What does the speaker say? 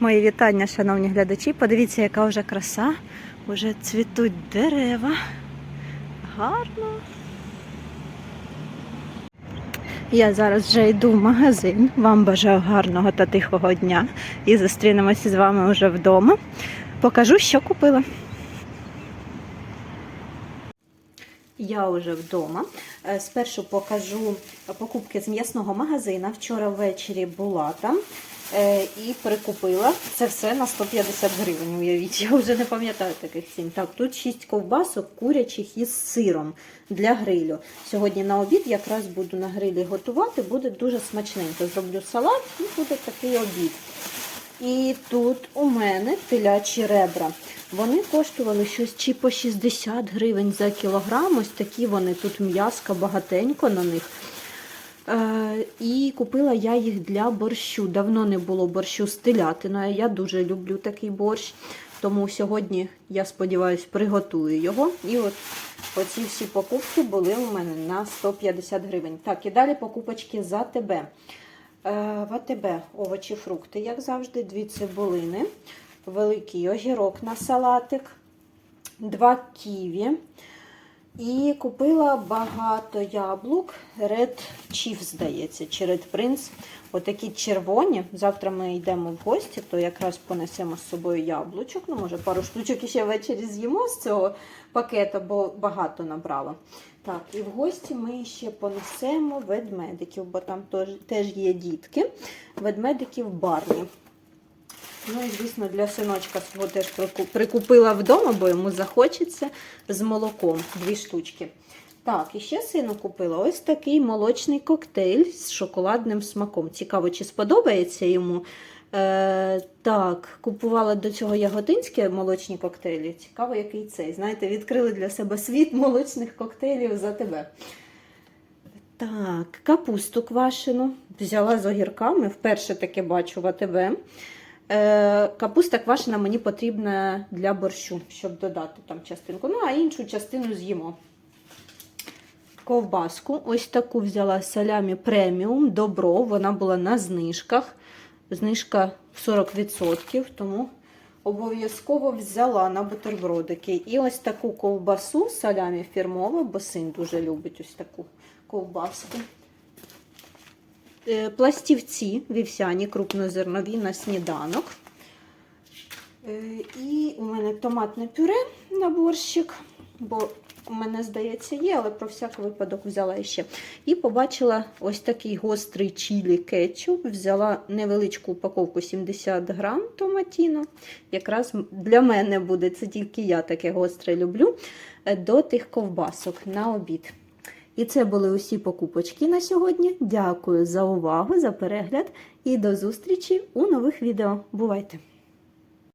Мої вітання, шановні глядачі. Подивіться, яка вже краса. Уже цвітуть дерева. Гарно. Я зараз вже йду в магазин. Вам бажаю гарного та тихого дня. І зустрінемося з вами вже вдома. Покажу, що купила. Я вже вдома. Е, Спершу покажу покупки з м'ясного магазина. Вчора ввечері була там і прикупила це все на 150 гривень. Уявіть, я вже не пам'ятаю таких цін. Так, тут 6 ковбасок курячих із сиром для грилю. Сьогодні на обід якраз буду на грилі готувати, буде дуже смачненько. Зроблю салат і буде такий обід. І тут у мене телячі ребра. Вони коштували щось чи по 60 гривень за кілограм. Ось такі вони тут м'яска багатенько на них. Е, і купила я їх для борщу. Давно не було борщу з телятиною. Я дуже люблю такий борщ. Тому сьогодні, я сподіваюся, приготую його. І от оці всі покупки були у мене на 150 гривень. Так, і далі покупочки за тебе. В АТБ овочі, фрукти, як завжди, дві цибулини, великий огірок на салатик, два ківі. І купила багато яблук. Red Chief, здається, чи Red Prince. Отакі червоні. Завтра ми йдемо в гості, то якраз понесемо з собою яблучок. Ну, може, пару штучок іще ввечері з'їмо з цього пакета, бо багато набрала. Так, і в гості ми ще понесемо ведмедиків, бо там теж, є дітки. Ведмедиків барні. Ну і, звісно, для синочка свого теж прикупила вдома, бо йому захочеться з молоком. Дві штучки. Так, і ще сину купила ось такий молочний коктейль з шоколадним смаком. Цікаво, чи сподобається йому. Е, так, купувала до цього ягодинські молочні коктейлі. Цікаво, який цей. Знаєте, відкрили для себе світ молочних коктейлів за тебе. Так, капусту квашену. Взяла з огірками. Вперше таке бачу в АТБ. Е, капуста квашена мені потрібна для борщу, щоб додати там частинку. Ну, а іншу частину з'їмо. Ковбаску. Ось таку взяла салямі преміум. Добро. Вона була на знижках. Знижка 40%, тому обов'язково взяла на бутербродики. І ось таку ковбасу салямі фірмова, бо син дуже любить ось таку ковбаску. Е, Пластівці вівсяні, крупнозернові на сніданок. Е, І у мене томатне пюре на борщик, бо у мене, здається, є, але про всяк випадок взяла ще. І побачила ось такий гострий чілі кетчуп. Взяла невеличку упаковку 70 грам томатіно. Якраз для мене буде, це тільки я таке гостре люблю, е, до тих ковбасок на обід. І це були усі покупочки на сьогодні. Дякую за увагу, за перегляд і до зустрічі у нових відео. Бувайте!